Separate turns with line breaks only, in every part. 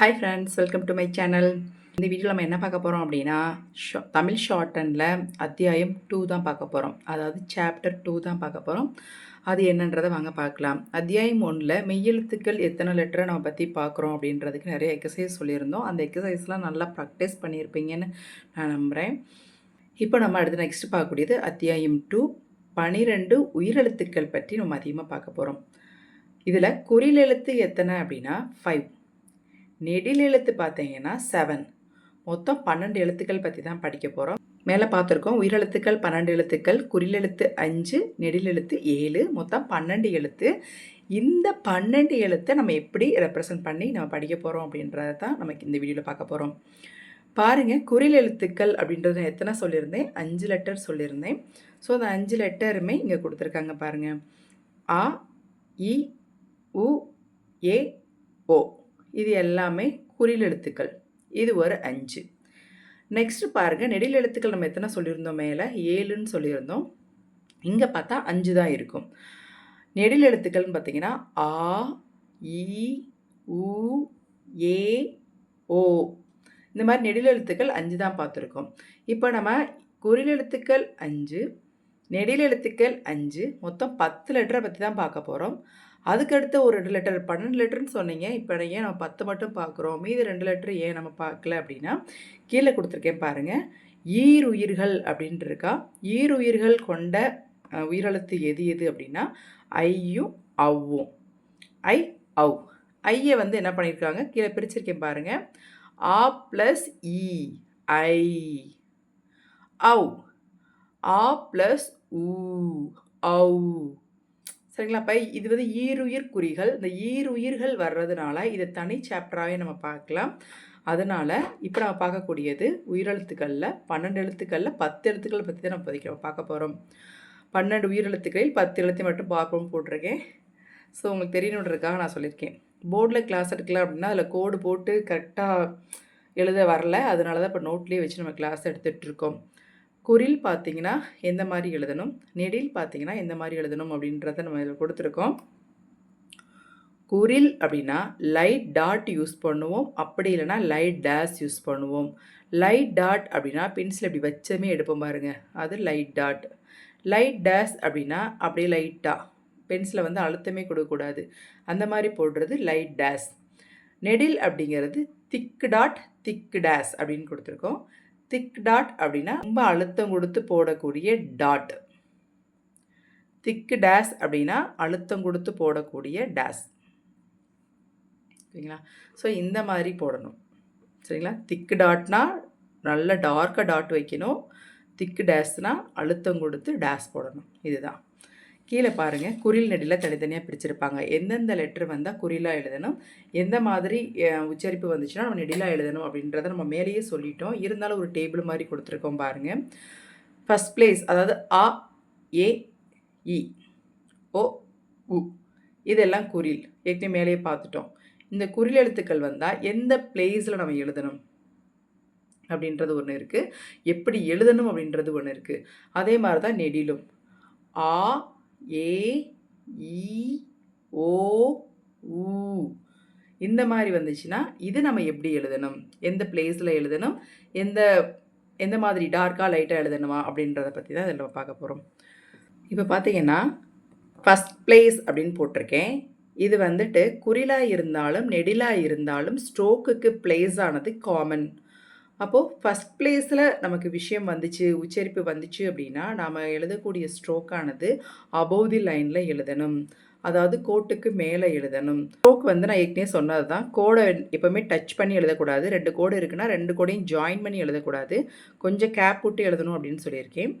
Hi friends welcome to my channel இந்த வீடியோவில் நம்ம என்ன பார்க்க போகிறோம் அப்படின்னா ஷா தமிழ் ஷார்ட் அத்தியாயம் டூ தான் பார்க்க போகிறோம் அதாவது சாப்டர் டூ தான் பார்க்க போகிறோம் அது என்னன்றதை வாங்க பார்க்கலாம். அத்தியாயம் ஒன்றில் மெய்யெழுத்துக்கள் எத்தனை லெட்டரை நம்ம பற்றி பார்க்குறோம் அப்படின்றதுக்கு நிறைய எக்ஸசைஸ் சொல்லியிருந்தோம். அந்த எக்ஸசைஸ்லாம் நல்லா ப்ராக்டிஸ் பண்ணியிருப்பீங்கன்னு நான் நம்புகிறேன் இப்போ நம்ம அடுத்து நெக்ஸ்ட் பார்க்கக்கூடியது அத்தியாயம் டூ பனிரெண்டு உயிரெழுத்துக்கள் பற்றி நம்ம அதிகமாக பார்க்க போகிறோம் இதில் குறிலெழுத்து எத்தனை அப்படின்னா ஃபைவ் நெடில் எழுத்து பார்த்தீங்கன்னா செவன் மொத்தம் பன்னெண்டு எழுத்துக்கள் பற்றி தான் படிக்க போகிறோம் மேலே பார்த்துருக்கோம் உயிரெழுத்துக்கள் பன்னெண்டு எழுத்துக்கள் குறிலெழுத்து அஞ்சு நெடில் எழுத்து ஏழு மொத்தம் பன்னெண்டு எழுத்து. இந்த பன்னெண்டு எழுத்தை நம்ம எப்படி ரெப்ரசன்ட் பண்ணி நம்ம படிக்க போகிறோம் அப்படின்றத தான் நமக்கு இந்த வீடியோவில் பார்க்க போகிறோம் பாருங்கள் குறில் எழுத்துக்கள் அப்படின்றது எத்தனை சொல்லியிருந்தேன்? அஞ்சு லெட்டர் சொல்லியிருந்தேன். ஸோ அந்த அஞ்சு லெட்டருமே இங்கே கொடுத்துருக்காங்க பாருங்கள் ஆ இ உ ஏ ஓ. இது எல்லாமே குறில் எழுத்துக்கள். இது ஒரு அஞ்சு. நெக்ஸ்ட் பாருங்கள் நெடில் எழுத்துக்கள் நம்ம எத்தனை சொல்லியிருந்தோம் மேலே? ஏழுன்னு சொல்லியிருந்தோம். இங்கே பார்த்தா அஞ்சு தான் இருக்கும். நெடில் எழுத்துக்கள்னு பார்த்தீங்கன்னா ஆ இ உ ஏ ஓ. இந்த மாதிரி நெடில் எழுத்துக்கள் அஞ்சு தான் பார்த்துருக்கோம். இப்போ நம்ம குறில் எழுத்துக்கள் அஞ்சு நெடில் எழுத்துக்கள் அஞ்சு மொத்தம் பத்து லெட்டரை பற்றி தான் பார்க்க போகிறோம் அதுக்கடுத்து ஒரு ரெண்டு லெட்டர் பன்னெண்டு லெட்டர்னு சொன்னீங்க. இப்போ ஏன் நம்ம பத்து மட்டும் பார்க்குறோம் மீதி ரெண்டு லெட்டர் ஏன் நம்ம பார்க்கல அப்படின்னா கீழே கொடுத்துருக்கேன் பாருங்கள் ஈருயிர்கள் அப்படின்ட்டு இருக்கா. ஈருயிர்கள் கொண்ட உயிரெழுத்து எது எது அப்படின்னா ஐயும் அவ்வும். ஐ அவ். ஐயை வந்து என்ன பண்ணியிருக்காங்க கீழே பிரிச்சிருக்கேன் பாருங்கள் ஆ ப்ளஸ் இ ஐ. அவ். ஆ ப்ளஸ் ஊ ஔ சரிங்களா? அப்போ இது வந்து ஈருயிர் குறிகள். இந்த ஈருயிர்கள் வர்றதுனால இதை தனி சாப்டராகவே நம்ம பார்க்கலாம். அதனால் இப்போ நம்ம பார்க்கக்கூடியது உயிரெழுத்துக்களில் பன்னெண்டு எழுத்துக்களில் பத்து எழுத்துக்களை பற்றி தான் நம்ம பதிக்கிறோம் பார்க்க போகிறோம் பன்னெண்டு உயிரெழுத்துக்களில் பத்து எழுத்தையும் மட்டும் பார்க்கணும் போட்டிருக்கேன். ஸோ உங்களுக்கு தெரியணுன்றதுக்காக நான் சொல்லியிருக்கேன். போர்டில் கிளாஸ் எடுக்கலாம் அப்படின்னா அதில் கோடு போட்டு கரெக்டாக எழுத வரல. அதனால தான் இப்போ நோட்லேயே வச்சு நம்ம கிளாஸ் எடுத்துகிட்ருக்கோம் குறில் பார்த்தீங்கன்னா எந்த மாதிரி எழுதணும்? நெடில் பார்த்தீங்கன்னா எந்த மாதிரி எழுதணும் அப்படின்றத நம்ம இதில் கொடுத்துருக்கோம். குரில் அப்படின்னா லைட் டாட் யூஸ் பண்ணுவோம். அப்படி இல்லைனா லைட் டேஸ் யூஸ் பண்ணுவோம். லைட் டாட் அப்படின்னா பென்சில் இப்படி வச்சமே எடுப்போம் பாருங்கள் அது லைட் டாட். லைட் டேஸ் அப்படின்னா அப்படியே லைட்டாக பென்சிலை வந்து அழுத்தமே கொடுக்கக்கூடாது. அந்த மாதிரி போடுறது லைட் டேஸ் நெடில் அப்படிங்கிறது திக்கு டாட் திக்கு டேஸ் அப்படின்னு கொடுத்துருக்கோம். திக் டாட் அப்படின்னா ரொம்ப அழுத்தம் கொடுத்து போடக்கூடிய டாட் திக்கு டேஸ் அப்படின்னா அழுத்தம் கொடுத்து போடக்கூடிய டேஸ் சரிங்களா? ஸோ இந்த மாதிரி போடணும். சரிங்களா? திக்கு டாட்னா நல்ல டார்க்காக டாட் வைக்கணும். திக்கு டேஸ்னால் அழுத்தம் கொடுத்து டேஸ் போடணும். இதுதான். கீழே பாருங்கள் குறில் நெடியில் தனித்தனியாக பிரிச்சிருப்பாங்க. எந்தெந்த லெட்ரு வந்தால் குறிலாக எழுதணும். எந்த மாதிரி உச்சரிப்பு வந்துச்சுன்னா நம்ம நெடிலாக எழுதணும் அப்படின்றத நம்ம மேலேயே சொல்லிட்டோம். இருந்தாலும் ஒரு டேபிள் மாதிரி கொடுத்துருக்கோம் பாருங்கள் ஃபஸ்ட் பிளேஸ் அதாவது ஆ ஏ இ ஓ உ இதெல்லாம் குறில். ஏற்கனவே மேலேயே பார்த்துட்டோம். இந்த குறில் எழுத்துக்கள் வந்தால் எந்த பிளேஸில் நம்ம எழுதணும்? அப்படின்றது ஒன்று இருக்குது எப்படி எழுதணும் அப்படின்றது ஒன்று இருக்குது அதே மாதிரி தான் நெடிலும். ஆ ஏ இ ஓ ஊ. இந்த மாதிரி வந்துச்சுன்னா இது நம்ம எப்படி எழுதணும்? எந்த பிளேஸில் எழுதணும்? எந்த எந்த மாதிரி டார்க்காக லைட்டாக எழுதணுமா? அப்படின்றத பற்றி தான் இதில் பார்க்க போகிறோம் இப்போ பார்த்தீங்கன்னா ஃபஸ்ட் பிளேஸ் அப்படின்னு போட்டிருக்கேன். இது வந்துட்டு குறிலாக இருந்தாலும் நெடிலாக இருந்தாலும் ஸ்ட்ரோக்குக்கு பிளேஸ் ஆனது காமன் அப்போது ஃபஸ்ட் பிளேஸில் நமக்கு விஷயம் வந்துச்சு உச்சரிப்பு வந்துச்சு அப்படின்னா நாம் எழுதக்கூடிய ஸ்ட்ரோக்கானது அபவ் தி லைனில் எழுதணும். அதாவது கோட்டுக்கு மேலே எழுதணும். ஸ்ட்ரோக் வந்து நான் ஏற்கனவே சொன்னது தான் கோடை எப்போவுமே டச் பண்ணி எழுதக்கூடாது. ரெண்டு கோடு இருக்குன்னா ரெண்டு கோடையும் ஜாயின் பண்ணி எழுதக்கூடாது. கொஞ்சம் கேப் விட்டு எழுதணும் அப்படின்னு சொல்லியிருக்கேன்.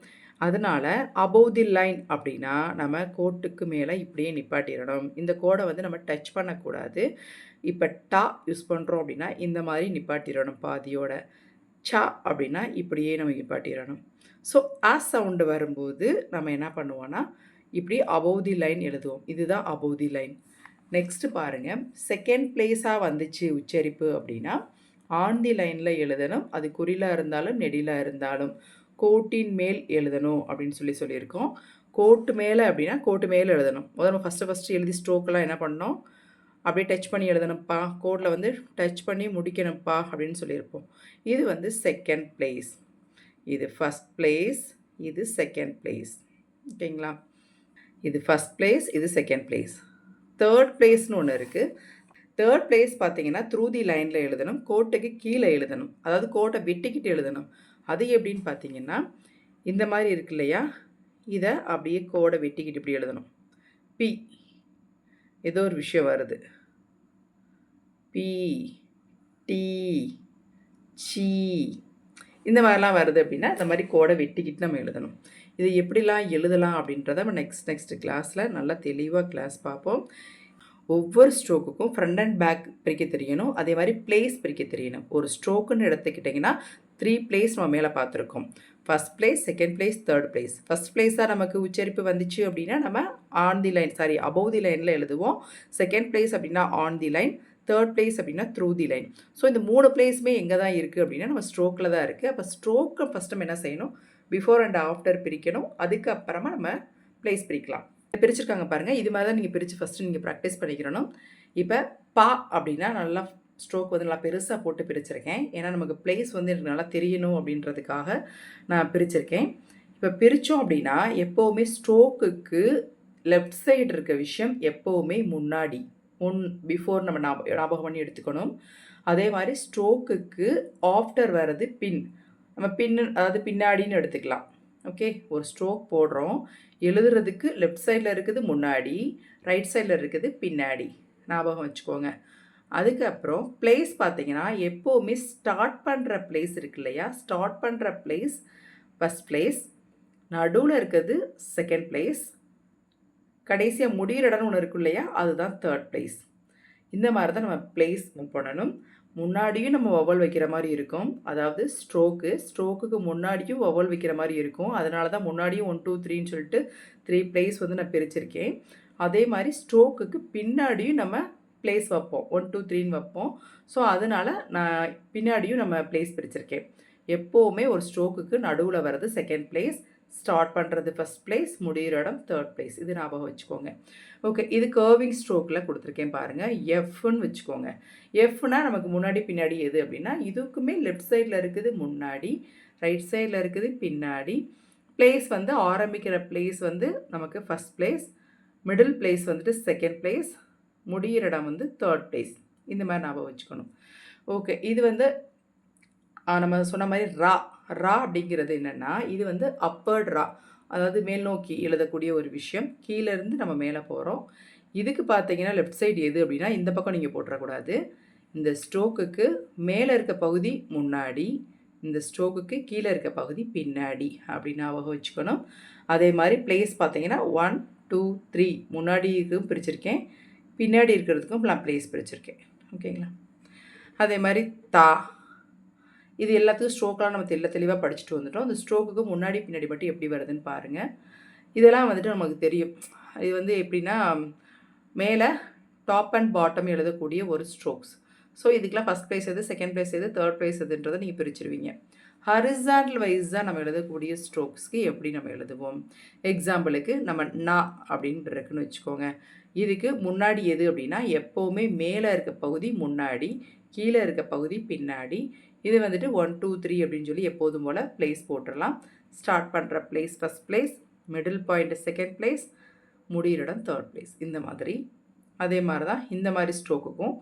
அதனால் அபவ் தி லைன் அப்படின்னா நம்ம கோட்டுக்கு மேலே இப்படியே நிப்பாட்டிடணும். இந்த கோடை வந்து நம்ம டச் பண்ணக்கூடாது. இப்போ டா யூஸ் பண்ணுறோம் அப்படின்னா இந்த மாதிரி நிப்பாட்டிடணும் பாதியோட. சா அப்படின்னா இப்படியே நம்ம நிப்பாட்டிடணும். ஸோ ஆ சவுண்டு வரும்போது நம்ம என்ன பண்ணுவோன்னா இப்படி அபௌதி லைன் எழுதுவோம். இதுதான் அபௌதி லைன் நெக்ஸ்ட்டு பாருங்கள் செகண்ட் பிளேஸாக வந்துச்சு உச்சரிப்பு அப்படின்னா ஆன் தி லைனில் எழுதணும். அது குறிலாக இருந்தாலும் நெடிலாக இருந்தாலும். கோட்டின் மேல் எழுதணும் அப்படின்னு சொல்லி சொல்லியிருக்கோம். கோட்டு மேலே அப்படின்னா கோட்டு மேலே எழுதணும். முதல்ல ஃபஸ்ட்டு ஃபஸ்ட்டு எழுதி ஸ்ட்ரோக்கெல்லாம் என்ன பண்ணோம் அப்படியே டச் பண்ணி எழுதணும்ப்பா. கோடில் வந்து டச் பண்ணி முடிக்கணும்ப்பா அப்படின்னு சொல்லியிருப்போம். இது வந்து செகண்ட் பிளேஸ் இது ஃபஸ்ட் பிளேஸ் இது செகண்ட் பிளேஸ் ஓகேங்களா? இது ஃபஸ்ட் பிளேஸ் இது செகண்ட் பிளேஸ் தேர்ட் பிளேஸ்னு ஒன்று இருக்குது தேர்ட் பிளேஸ் பார்த்தீங்கன்னா த்ரூ தி லைனில் எழுதணும் கோட்டுக்கு கீழே எழுதணும். அதாவது கோட்டை வெட்டிக்கிட்டு எழுதணும். அது எப்படின்னு பார்த்தீங்கன்னா இந்த மாதிரி இருக்கு இல்லையா? இதை அப்படியே கோடை வெட்டிக்கிட்டு இப்படி எழுதணும். பி ஏதோ ஒரு விஷயம் வருது. பி டி சி இந்த மாதிரிலாம் வருது அப்படின்னா இந்த மாதிரி கோடை வெட்டிக்கிட்டு நம்ம எழுதணும். இது எப்படிலாம் எழுதலாம் அப்படின்றத நம்ம நெக்ஸ்ட் நெக்ஸ்ட் கிளாஸில் நல்லா தெளிவாக கிளாஸ் பார்ப்போம். ஒவ்வொரு ஸ்ட்ரோக்குக்கும் ஃப்ரண்ட் அண்ட் பேக் பிரிக்க தெரியணும். அதே மாதிரி பிளேஸ் பிரிக்க தெரியணும். ஒரு ஸ்ட்ரோக்குன்னு எடுத்துக்கிட்டிங்கன்னா த்ரீ பிளேஸ் நம்ம மேலே பார்த்துருக்கோம். First place second place third place first பிளேஸாக நமக்கு உச்சரிப்பு வந்துச்சு அப்படின்னா நம்ம on the line sorry above the லைனில் எழுதுவோம். செகண்ட் பிளேஸ் அப்படின்னா on the line third place அப்படின்னா த்ரூ தி லைன் ஸோ இந்த மூணு பிளேஸுமே எங்கே தான் இருக்குது அப்படின்னா நம்ம ஸ்ட்ரோக்கில் தான் இருக்குது அப்போ ஸ்ட்ரோக்கை ஃபஸ்ட் நம்ம என்ன செய்யணும்? பிஃபோர் அண்ட் ஆஃப்டர் பிரிக்கணும். அதுக்கப்புறமா நம்ம பிளேஸ் பிரிக்கலாம். பிரிச்சிருக்காங்க பாருங்கள் இது மாதிரி தான் நீங்கள் பிரித்து ஃபஸ்ட்டு நீங்கள் ப்ராக்டிஸ் பண்ணிக்கிறணும். இப்போ பா அப்படின்னா நல்லா ஸ்ட்ரோக் வந்து நல்லா பெருசாக போட்டு பிரிச்சிருக்கேன். ஏன்னா நமக்கு பிளேஸ் வந்து எனக்கு நல்லா தெரியணும் அப்படின்றதுக்காக நான் பிரிச்சிருக்கேன். இப்போ பிரித்தோம் அப்படின்னா எப்போவுமே ஸ்ட்ரோக்குக்கு லெஃப்ட் சைடு இருக்க விஷயம் எப்போவுமே முன்னாடி முன் பிஃபோர் நம்ம ஞாபகம் பண்ணி எடுத்துக்கணும். அதே மாதிரி ஸ்ட்ரோக்குக்கு ஆஃப்டர் வர்றது பின். நம்ம பின்னு அதாவது பின்னாடின்னு எடுத்துக்கலாம். ஓகே? ஒரு ஸ்ட்ரோக் போடுறோம். எழுதுறதுக்கு லெஃப்ட் சைடில் இருக்குது முன்னாடி ரைட் சைடில் இருக்குது பின்னாடி. ஞாபகம் வச்சுக்கோங்க. அதுக்கப்புறம் பிளேஸ் பார்த்தீங்கன்னா எப்போவுமே ஸ்டார்ட் பண்ணுற பிளேஸ் இருக்கு இல்லையா? ஸ்டார்ட் பண்ணுற பிளேஸ் ஃபஸ்ட் பிளேஸ் நடுவில் இருக்கிறது செகண்ட் பிளேஸ் கடைசியாக முடிகிற இடம்னு ஒன்று இருக்கும் இல்லையா? அதுதான் தேர்ட் பிளேஸ் இந்த மாதிரி தான் நம்ம பிளேஸ் மூவ் பண்ணணும். முன்னாடியும் நம்ம வவல் வைக்கிற மாதிரி இருக்கும். அதாவது ஸ்ட்ரோக்கு ஸ்ட்ரோக்குக்கு முன்னாடியும் வவல் வைக்கிற மாதிரி இருக்கும். அதனால தான் முன்னாடியும் ஒன் டூ த்ரீன்னு சொல்லிட்டு த்ரீ பிளேஸ் வந்து நான் பிரிச்சிருக்கேன். அதே மாதிரி ஸ்ட்ரோக்குக்கு பின்னாடியும் நம்ம பிளேஸ் வைப்போம். ஒன் டூ த்ரீன்னு வைப்போம். ஸோ அதனால் நான் பின்னாடியும் நம்ம பிளேஸ் பிரிச்சிருக்கேன். எப்போவுமே ஒரு ஸ்ட்ரோக்குக்கு நடுவில் வர்றது செகண்ட் பிளேஸ் ஸ்டார்ட் பண்ணுறது ஃபஸ்ட் பிளேஸ் முடிகிற இடம் தேர்ட் பிளேஸ் இது ஞாபகம் வச்சுக்கோங்க. ஓகே இது கர்விங் ஸ்ட்ரோக்கில் கொடுத்துருக்கேன் பாருங்கள் எஃப்னு வச்சுக்கோங்க. எஃப்னா நமக்கு முன்னாடி பின்னாடி எது அப்படின்னா இதுக்குமே லெஃப்ட் சைடில் இருக்குது முன்னாடி ரைட் சைடில் இருக்குது பின்னாடி. பிளேஸ் வந்து ஆரம்பிக்கிற பிளேஸ் வந்து நமக்கு ஃபஸ்ட் பிளேஸ் மிடில் பிளேஸ் வந்துட்டு செகண்ட் பிளேஸ் முடிகிற இடம் வந்து தேர்ட் பிளேஸ் இந்த மாதிரி ஞாபகம் வச்சுக்கணும். ஓகே இது வந்து நம்ம சொன்ன மாதிரி ரா. ரா அப்படிங்கிறது என்னென்னா இது வந்து அப்பர்ட் ரா. அதாவது மேல் நோக்கி எழுதக்கூடிய ஒரு விஷயம். கீழேருந்து நம்ம மேலே போகிறோம் இதுக்கு பார்த்தீங்கன்னா லெஃப்ட் சைடு எது அப்படின்னா இந்த பக்கம் நீங்கள் போட்டுறக்கூடாது. இந்த ஸ்ட்ரோக்குக்கு மேலே இருக்க பகுதி முன்னாடி இந்த ஸ்ட்ரோக்குக்கு கீழே இருக்க பகுதி பின்னாடி அப்படின்னு ஞாபகம் வச்சுக்கணும். அதே மாதிரி பிளேஸ் பார்த்தீங்கன்னா ஒன் டூ த்ரீ முன்னாடி இதுவும் பிரிச்சிருக்கேன். பின்னாடி இருக்கிறதுக்கும் நான் ப்ளேஸ் பிடிச்சிருக்கேன். ஓகேங்களா அதே மாதிரி தா. இது எல்லாத்துக்கும் ஸ்ட்ரோக்கெலாம் நம்ம தெல்ல தெளிவாக படிச்சுட்டு வந்துட்டோம். அந்த ஸ்ட்ரோக்குக்கு முன்னாடி பின்னாடி மட்டும் எப்படி வருதுன்னு பாருங்கள் இதெல்லாம் வந்துட்டு நமக்கு தெரியும். இது வந்து எப்படின்னா மேலே டாப் அண்ட் பாட்டம் எழுதக்கூடிய ஒரு ஸ்ட்ரோக்ஸ் ஸோ இதுக்கெலாம் ஃபஸ்ட் ப்ளேஸ் எது செகண்ட் ப்ளேஸ் எது தேர்ட் ப்ளேஸ் எதுன்றதை நீங்கள் பிரிச்சிருவீங்க. ஹரிசாண்டல் வைஸ் தான் நம்ம எழுதக்கூடிய ஸ்ட்ரோக்ஸ்க்கு எப்படி நம்ம எழுதுவோம்? எக்ஸாம்பிளுக்கு நம்ம நா அப்படின்னு இருக்குன்னு வச்சுக்கோங்க. இதுக்கு முன்னாடி எது அப்படின்னா எப்போவுமே மேலே இருக்க பகுதி முன்னாடி கீழே இருக்க பகுதி பின்னாடி. இது வந்துட்டு ஒன் டூ த்ரீ அப்படின்னு சொல்லி எப்போதும் போல் ப்ளேஸ் போட்டுடலாம் ஸ்டார்ட் பண்ணுற place first place middle point second place முடிகிற இடம் தேர்ட் ப்ளேஸ் இந்த மாதிரி. அதே மாதிரி தான் இந்த மாதிரி ஸ்ட்ரோக்குக்கும்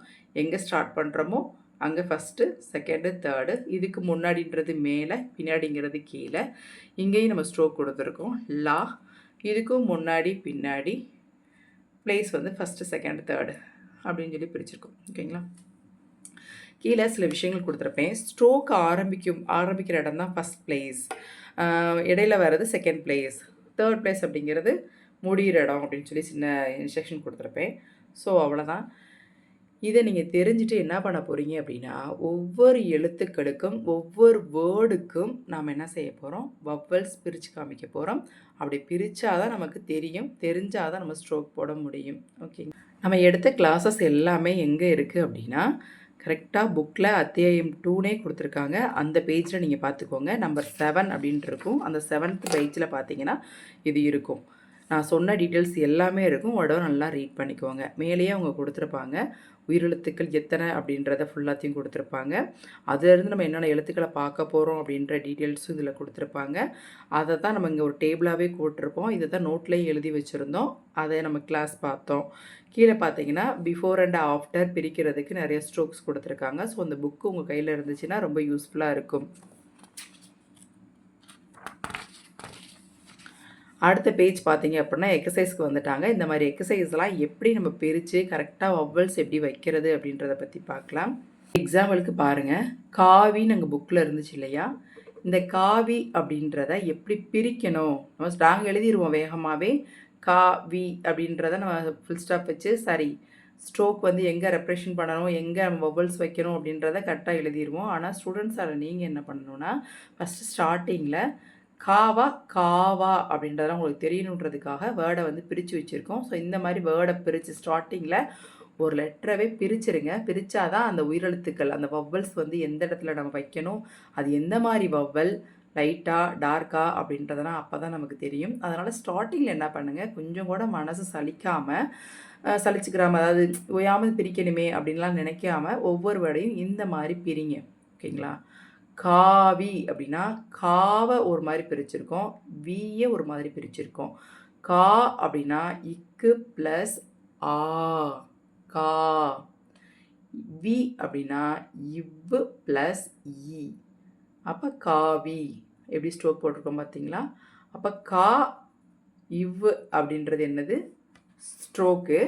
எங்கே ஸ்டார்ட் பண்ணுறோமோ அங்கே ஃபஸ்ட்டு செகண்டு தேர்டு இதுக்கு முன்னாடின்றது மேலே பின்னாடிங்கிறது கீழே. இங்கேயும் நம்ம ஸ்ட்ரோக் கொடுத்துருக்கோம். லா இதுக்கும் முன்னாடி பின்னாடி ப்ளேஸ் வந்து ஃபஸ்ட்டு செகண்ட் தேர்டு அப்படின்னு சொல்லி பிரிச்சிருக்கோம். ஓகேங்களா? கீழே சில விஷயங்கள் கொடுத்துருப்பேன். ஸ்ட்ரோக் ஆரம்பிக்கும் ஆரம்பிக்கிற இடம் தான் ஃபஸ்ட் பிளேஸ் இடையில வர்றது செகண்ட் பிளேஸ் தேர்ட் பிளேஸ் அப்படிங்கிறது முடிகிற இடம் அப்படின்னு சொல்லி சின்ன இன்ஸ்ட்ரக்ஷன் கொடுத்துருப்பேன். ஸோ அவ்வளோதான் இதை நீங்கள் தெரிஞ்சுட்டு என்ன பண்ண போகிறீங்க அப்படின்னா ஒவ்வொரு எழுத்துக்களுக்கும் ஒவ்வொரு வேர்டுக்கும் நாம் என்ன செய்ய போகிறோம் வவ்வல்ஸ் பிரித்து காமிக்க போகிறோம் அப்படி பிரித்தாதான் நமக்கு தெரியும். தெரிஞ்சால் தான் நம்ம ஸ்ட்ரோக் போட முடியும். ஓகேங்க நம்ம எடுத்த கிளாஸஸ் எல்லாமே எங்கே இருக்குது அப்படின்னா கரெக்டாக புக்கில் அத்தியாயம் டூனே கொடுத்துருக்காங்க. அந்த பேஜில் நீங்கள் பார்த்துக்கோங்க. நம்பர் செவன் அப்படின்ட்டு இருக்கும். அந்த செவன்த் பேஜில் பார்த்தீங்கன்னா இது இருக்கும். நான் சொன்ன டீட்டெயில்ஸ் எல்லாமே இருக்கும். உடனே நல்லா ரீட் பண்ணிக்கோங்க. மேலேயே அவங்க கொடுத்துருப்பாங்க. உயிரெழுத்துக்கள் எத்தனை அப்படின்றத ஃபுல்லாத்தையும் கொடுத்துருப்பாங்க. அதுலேருந்து நம்ம என்னென்ன எழுத்துக்களை பார்க்க போகிறோம் அப்படின்ற டீட்டெயில்ஸும் இதில் கொடுத்துருப்பாங்க. அதை தான் நம்ம இங்கே ஒரு டேபிளாகவே போட்டிருப்போம் இதை தான் நோட்லேயும் எழுதி வச்சுருந்தோம். அதை நம்ம கிளாஸ் பார்த்தோம். கீழே பார்த்தீங்கன்னா பிஃபோர் அண்ட் ஆஃப்டர் பிரிக்கிறதுக்கு நிறைய ஸ்ட்ரோக்ஸ் கொடுத்துருக்காங்க. ஸோ அந்த புக்கு உங்கள் கையில் இருந்துச்சுன்னா ரொம்ப யூஸ்ஃபுல்லாக இருக்கும். அடுத்த பேஜ் பார்த்தீங்க அப்படின்னா எக்ஸசைஸ்க்கு வந்துட்டாங்க. இந்த மாதிரி எக்ஸசைஸ்லாம் எப்படி நம்ம பிரித்து கரெக்டாக வவ்வல்ஸ் எப்படி வைக்கிறது அப்படின்றத பற்றி பார்க்கலாம். எக்ஸாம்பிளுக்கு பாருங்கள் காவின்னு நாங்கள் புக்கில் இருந்துச்சு இல்லையா? இந்த காவி அப்படின்றத எப்படி பிரிக்கணும்? நம்ம ஸ்ட்ராங் எழுதிடுவோம் வேகமாகவே காவி அப்படின்றத நம்ம ஃபுல் ஸ்டாப் வச்சு சரி ஸ்ட்ரோக் வந்து எங்கே ரெப்ரேஷன் பண்ணணும்? எங்கே நம்ம வவல்ஸ் வைக்கணும் அப்படின்றத கரெக்டாக எழுதிடுவோம் ஆனால் ஸ்டூடெண்ட்ஸால் நீங்கள் என்ன பண்ணணும்னா ஃபஸ்ட்டு ஸ்டார்டிங்கில் காவா காவா அப்படின்றதெல்லாம் உங்களுக்கு தெரியணுன்றதுக்காக வேர்டை வந்து பிரித்து வச்சுருக்கோம். ஸோ இந்த மாதிரி வேர்டை பிரித்து ஸ்டார்டிங்கில் ஒரு லெட்டரவே பிரிச்சிருங்க. பிரித்தாதான் அந்த உயிரெழுத்துக்கள் அந்த வவ்வல்ஸ் வந்து எந்த இடத்துல நம்ம வைக்கணும் அது எந்த மாதிரி வவ்வல் லைட்டாக டார்க்காக அப்படின்றதெல்லாம் அப்போ தான் நமக்கு தெரியும். அதனால் ஸ்டார்டிங்கில் என்ன பண்ணுங்கள் கொஞ்சம் கூட மனசு சலிக்காமல் சலிச்சுக்கிறாம அதாவது ஓயாமல் பிரிக்கணுமே அப்படின்லாம் நினைக்காம ஒவ்வொரு வேடையும் இந்த மாதிரி பிரிங்க. ஓகேங்களா? காவி அப்படின்னா காவை ஒரு மாதிரி பிரிச்சிருக்கோம் வியை ஒரு மாதிரி பிரிச்சிருக்கோம். கா அப்படின்னா இக்கு ப்ளஸ் ஆ கா. வி அப்படின்னா இவ்வு ப்ளஸ் இ. அப்போ காவி எப்படி ஸ்ட்ரோக் போட்டிருக்கோம் பார்த்தீங்களா? அப்போ கா இவ்வு அப்படின்றது என்னது? ஸ்ட்ரோக்கு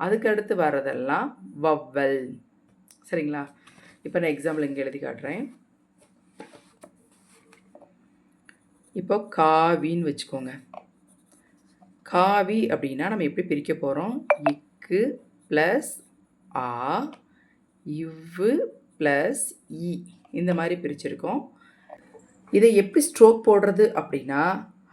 அதுக்கடுத்து வர்றதெல்லாம் வவ்வல். சரிங்களா? இப்போ நான் எக்ஸாம்பிள் இங்கே எழுதி காட்டுறேன். இப்போ காவின்னு வச்சுக்கோங்க. காவி அப்படின்னா நம்ம எப்படி பிரிக்க போகிறோம் இக்கு ப்ளஸ் ஆ இவ்வு ப்ளஸ் இ. இந்த மாதிரி பிரிச்சிருக்கோம். இதை எப்படி ஸ்ட்ரோக் போடுறது அப்படின்னா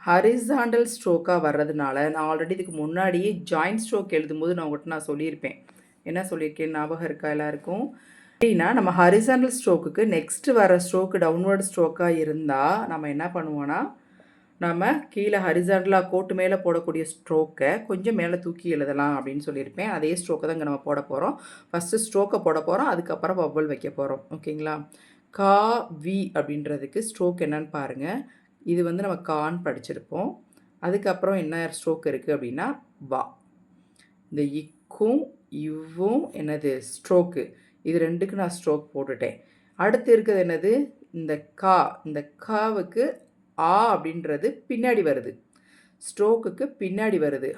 ஹரிசாண்டல் ஸ்ட்ரோக்காக வர்றதுனால நான் ஆல்ரெடி இதுக்கு முன்னாடியே ஜாயிண்ட் ஸ்ட்ரோக் எழுதும்போது நான் உங்கள்கிட்ட நான் சொல்லியிருப்பேன். என்ன சொல்லியிருக்கேன்? ஞாபகம் இருக்கா எல்லாருக்கும்? அப்படின்னா நம்ம ஹரிசாண்டல் ஸ்ட்ரோக்குக்கு நெக்ஸ்ட் வர ஸ்ட்ரோக்கு டவுன்வர்ட் ஸ்ட்ரோக்காக இருந்தால் நம்ம என்ன பண்ணுவோன்னா நம்ம கீழே ஹரிசாண்டலாக கோட்டு மேலே போடக்கூடிய ஸ்ட்ரோக்கை கொஞ்சம் மேலே தூக்கி எழுதலாம் அப்படின்னு சொல்லியிருப்பேன். அதே ஸ்ட்ரோக்கை தான் இங்கே நம்ம போட போகிறோம் ஃபஸ்ட்டு ஸ்ட்ரோக்கை போட போகிறோம் அதுக்கப்புறம் பவ்வல் வைக்க போகிறோம் ஓகேங்களா? கா வி அப்படின்றதுக்கு ஸ்ட்ரோக் என்னன்னு பாருங்கள் இது வந்து நம்ம கான் படிச்சிருப்போம். அதுக்கப்புறம் என்ன ஸ்ட்ரோக் இருக்குது அப்படின்னா வா. இந்த இக்கும் இவ்வும் என்னது? ஸ்ட்ரோக்கு இது ரெண்டுக்கு நான் ஸ்ட்ரோக் போட்டுட்டேன். அடுத்து இருக்கிறது என்னது? இந்த கா இந்த காவுக்கு ஆ அப்படின்றது பின்னாடி வருது. ஸ்ட்ரோக்குக்கு பின்னாடி வருது.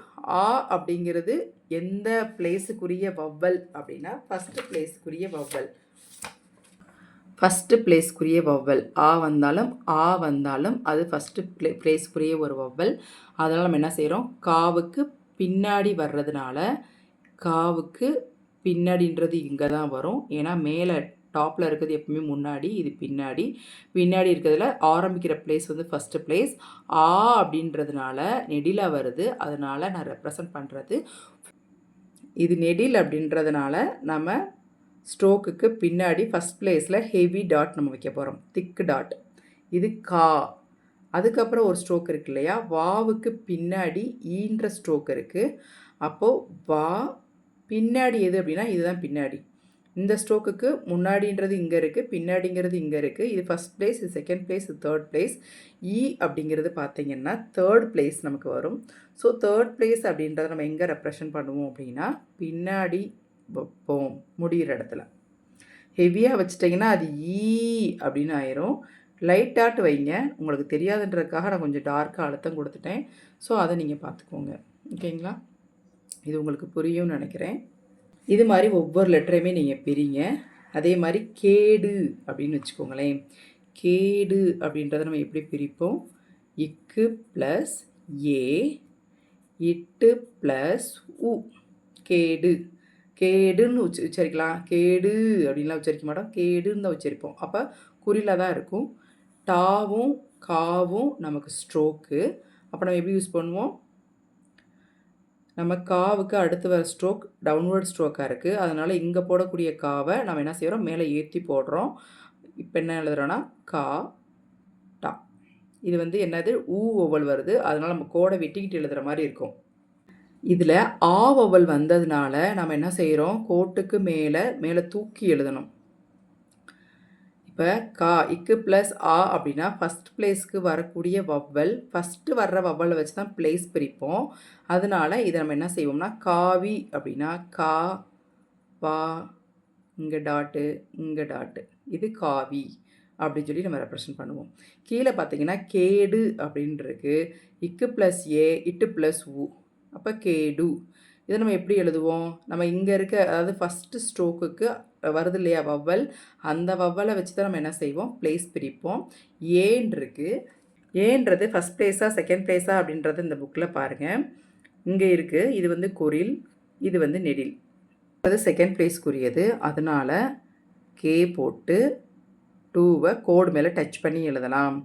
ஆ அப்படிங்கிறது எந்த பிளேஸுக்குரிய வவ்வல் அப்படின்னா ஃபஸ்ட்டு பிளேஸுக்குரிய வவ்வல். ஃபஸ்ட்டு பிளேஸ்க்குரிய வவ்வல். ஆ வந்தாலும் ஆ வந்தாலும் அது ஃபஸ்ட்டு ப்ளே பிளேஸ்க்குரிய ஒரு வவ்வல். அதனால் நம்ம என்ன செய்கிறோம் காவுக்கு பின்னாடி வர்றதுனால காவுக்கு பின்னாடின்றது இங்கே தான் வரும். ஏன்னா மேலே டாப்பில் இருக்கிறது எப்பவுமே முன்னாடி இது பின்னாடி. பின்னாடி இருக்கிறதுல ஆரம்பிக்கிற பிளேஸ் வந்து ஃபஸ்ட்டு பிளேஸ் ஆ அப்படின்றதுனால நெடில வருது. அதனால் நான் ரெப்ரசன்ட் பண்ணுறது இது நெடில் அப்படின்றதுனால நம்ம ஸ்ட்ரோக்குக்கு பின்னாடி ஃபஸ்ட் பிளேஸில் ஹெவி டாட் நம்ம வைக்க போகிறோம் திக்கு டாட் இது கா. அதுக்கப்புறம் ஒரு ஸ்ட்ரோக் இருக்கு இல்லையா? வாவுக்கு பின்னாடி ஈன்ற ஸ்ட்ரோக் இருக்குது அப்போது வா பின்னாடி எது அப்படின்னா இதுதான் பின்னாடி. இந்த ஸ்ட்ரோக்குக்கு முன்னாடின்றது இங்கே இருக்குது பின்னாடிங்கிறது இங்கே இருக்குது இது ஃபஸ்ட் பிளேஸ் இது செகண்ட் பிளேஸ் இது தேர்ட் பிளேஸ் இ அப்படிங்கிறது பார்த்திங்கன்னா தேர்ட் பிளேஸ் நமக்கு வரும். ஸோ தேர்ட் பிளேஸ் அப்படின்றத நம்ம எங்கே ரெப்ரஷன் பண்ணுவோம் அப்படின்னா பின்னாடி வைப்போம் முடிகிற இடத்துல. ஹெவியாக வச்சிட்டிங்கன்னா அது ஈ அப்படின்னு ஆயிரும். லைட்டாட்டு வைங்க. உங்களுக்கு தெரியாதுன்றதுக்காக நான் கொஞ்சம் டார்க்காக அழுத்தம் கொடுத்துட்டேன். ஸோ அதை நீங்கள் பார்த்துக்கோங்க. ஓகேங்களா இது உங்களுக்கு புரியும்னு நினைக்கிறேன். இது மாதிரி ஒவ்வொரு லெட்டரையுமே நீங்கள் பிரிங்க. அதே மாதிரி கேடு அப்படின்னு வச்சுக்கோங்களேன். கேடு அப்படின்றத நம்ம எப்படி பிரிப்போம்? இக்கு ப்ளஸ் ஏ இட்டு ப்ளஸ் உ. கேடு. கேடுன்னு உச்ச உச்சரிக்கலாம். கேடு அப்படின்லாம் உச்சரிக்க மாட்டோம். கேடுன்னு தான் உச்சரிப்போம். அப்போ குறியில் தான் இருக்கும். டாவும் காவும் நமக்கு ஸ்ட்ரோக்கு அப்போ நம்ம எப்படி யூஸ் பண்ணுவோம்? நம்ம காவுக்கு அடுத்து வர ஸ்ட்ரோக் டவுன்வர்ட் ஸ்ட்ரோக்காக இருக்குது அதனால் இங்கே போடக்கூடிய காவை நம்ம என்ன செய்கிறோம் மேலே ஏற்றி போடுறோம். இப்போ என்ன எழுதுகிறோன்னா கா டா. இது வந்து என்னது? ஊ ஒவல் வருது. அதனால் நம்ம கோடை வெட்டிக்கிட்டு எழுதுகிற மாதிரி இருக்கும். இதில் ஆ வவல் வந்ததுனால நம்ம என்ன செய்கிறோம் கோட்டுக்கு மேலே மேலே தூக்கி எழுதணும். இப்போ கா இக்கு ப்ளஸ் ஆ அப்படின்னா ஃபஸ்ட் பிளேஸ்க்கு வரக்கூடிய வவ்வல். ஃபஸ்ட்டு வர்ற வவ்வலை வச்சு தான் பிளேஸ் பிரிப்போம். அதனால் இதை நம்ம என்ன செய்வோம்னா காவி அப்படின்னா கா வா இங்கே டாட்டு இங்கே டாட்டு இது காவி அப்படின்னு சொல்லி நம்ம ரெப்ரசன்ட் பண்ணுவோம். கீழே பார்த்தீங்கன்னா கேடு அப்படின்றது இக்கு ப்ளஸ் ஏ இட்டு ப்ளஸ் உ. அப்போ கேடு. இதை நம்ம எப்படி எழுதுவோம்? நம்ம இங்கே இருக்க அதாவது ஃபஸ்ட்டு ஸ்ட்ரோக்குக்கு வருது இல்லையா வவ்வல்? அந்த வவ்வலை வச்சு தான் நம்ம என்ன செய்வோம்? பிளேஸ் பிரிப்போம். ஏன் இருக்குது ஏன்றது ஃபஸ்ட் பிளேஸாக செகண்ட் பிளேஸா அப்படின்றது இந்த புக்கில் பாருங்கள் இங்கே இருக்குது இது வந்து குரில் இது வந்து நெடில். அது செகண்ட் பிளேஸ்க்குரியது அதனால் கே போட்டு டூவை கோடு மேலே டச் பண்ணி எழுதலாம்.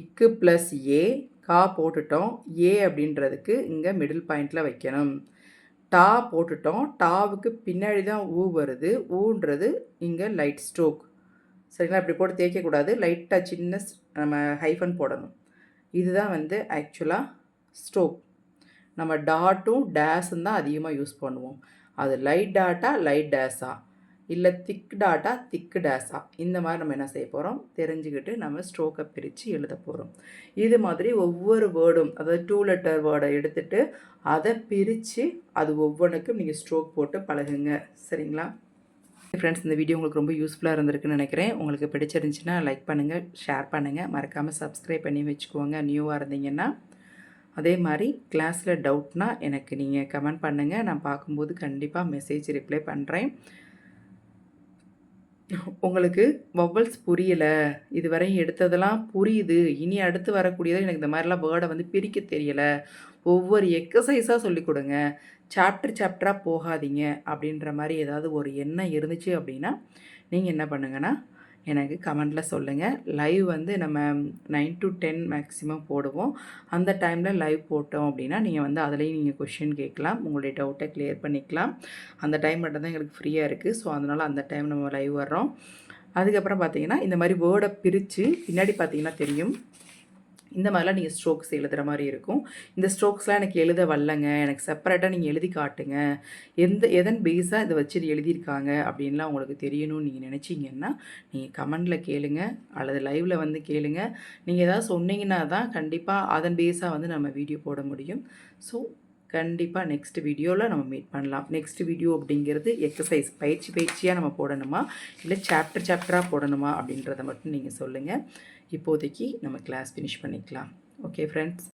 இக்கு ப்ளஸ் ஏ கா போட்டுட்டோம். ஏ அப்படின்றதுக்கு இங்கே மிடில் பாயிண்டில் வைக்கணும். டா போட்டுட்டோம். டாவுக்கு பின்னாடி தான் ஊ வருது. ஊன்றது இங்கே லைட் ஸ்ட்ரோக் சரிங்களா? இப்படி போட்டு தேய்க்கக்கூடாது. லைட்டாக சின்ன நம்ம ஹைஃபன் போடணும். இதுதான் வந்து ஆக்சுவலாக ஸ்ட்ரோக் நம்ம டாட்டும் டேஸும் தான் அதிகமாக யூஸ் பண்ணுவோம். அது லைட் டாட்டா லைட் டேஸாக இல்லை திக் டாட்டா திக்கு டேஸா இந்த மாதிரி நம்ம என்ன செய்ய போகிறோம் தெரிஞ்சுக்கிட்டு நம்ம ஸ்ட்ரோக்கை பிரித்து எழுத போகிறோம் இது மாதிரி ஒவ்வொரு வேர்டும் அதாவது டூ லெட்டர் வேர்டை எடுத்துகிட்டு அதை பிரித்து அது ஒவ்வொன்றுக்கும் நீங்கள் ஸ்ட்ரோக் போட்டு பழகுங்க. சரிங்களா? ஃப்ரெண்ட்ஸ் இந்த வீடியோ உங்களுக்கு ரொம்ப யூஸ்ஃபுல்லாக இருந்திருக்குன்னு நினைக்கிறேன். உங்களுக்கு பிடிச்சிருந்துச்சுன்னா லைக் பண்ணுங்கள் ஷேர் பண்ணுங்கள் மறக்காமல் சப்ஸ்கிரைப் பண்ணி வச்சுக்கோங்க. நியூவாக இருந்தீங்கன்னா அதே மாதிரி கிளாஸில் டவுட்னால் எனக்கு நீங்கள் கமெண்ட் பண்ணுங்கள் நான் பார்க்கும்போது கண்டிப்பாக மெசேஜ் ரிப்ளை பண்ணுறேன் உங்களுக்கு வவ்வல்ஸ் புரியலை. இதுவரை எடுத்ததெல்லாம் புரியுது. இனி அடுத்து வரக்கூடியதை எனக்கு இந்த மாதிரிலாம் வேர்டை வந்து பிரிக்க தெரியலை. ஒவ்வொரு எக்ஸசைஸாக சொல்லிக் கொடுங்க. சாப்டர் சாப்டராக போகாதீங்க. அப்படின்ற மாதிரி ஏதாவது ஒரு எண்ணம் இருந்துச்சு அப்படின்னா நீங்கள் என்ன பண்ணுங்கன்னா எனக்கு கமெண்டில் சொல்லுங்கள் லைவ் வந்து நம்ம நைன் டு டென் மேக்ஸிமம் போடுவோம். அந்த டைமில் லைவ் போட்டோம் அப்படின்னா நீங்கள் வந்து அதுலேயும் நீங்கள் கொஷின் கேட்கலாம். உங்களுடைய டவுட்டை க்ளியர் பண்ணிக்கலாம். அந்த டைம் மட்டும் தான் எங்களுக்கு ஃப்ரீயாக இருக்குது ஸோ அதனால் அந்த டைம் நம்ம லைவ் வர்றோம். அதுக்கப்புறம் பார்த்தீங்கன்னா இந்த மாதிரி வேர்டை பிரித்து பின்னாடி பார்த்தீங்கன்னா தெரியும். இந்த மாதிரிலாம் நீங்கள் ஸ்ட்ரோக்ஸ் எழுதுகிற மாதிரி இருக்கும். இந்த ஸ்ட்ரோக்ஸ்லாம் எனக்கு எழுத வரலங்க. எனக்கு செப்பரேட்டாக நீங்கள் எழுதி காட்டுங்க. எந்த எதன் பேஸாக இதை வச்சு எழுதியிருக்காங்க அப்படின்லாம் உங்களுக்கு தெரியணும்னு நீங்கள் நினச்சிங்கன்னா நீங்கள் கமெண்டில் கேளுங்க. அல்லது லைவில் வந்து கேளுங்க. நீங்கள் ஏதாவது சொன்னீங்கன்னா தான் கண்டிப்பாக அதன் பேஸாக வந்து நம்ம வீடியோ போட முடியும். ஸோ கண்டிப்பாக நெக்ஸ்ட் வீடியோவில் நம்ம மீட் பண்ணலாம். நெக்ஸ்ட் வீடியோ அப்படிங்கிறது எக்ஸசைஸ் பயிற்சி பயிற்சியாக நம்ம போடணுமா? இல்லை சாப்டர் சாப்டராக போடணுமா அப்படின்றத மட்டும் நீங்கள் சொல்லுங்கள் இப்போதைக்கு நம்ம கிளாஸ் ஃபினிஷ் பண்ணிக்கலாம். Okay friends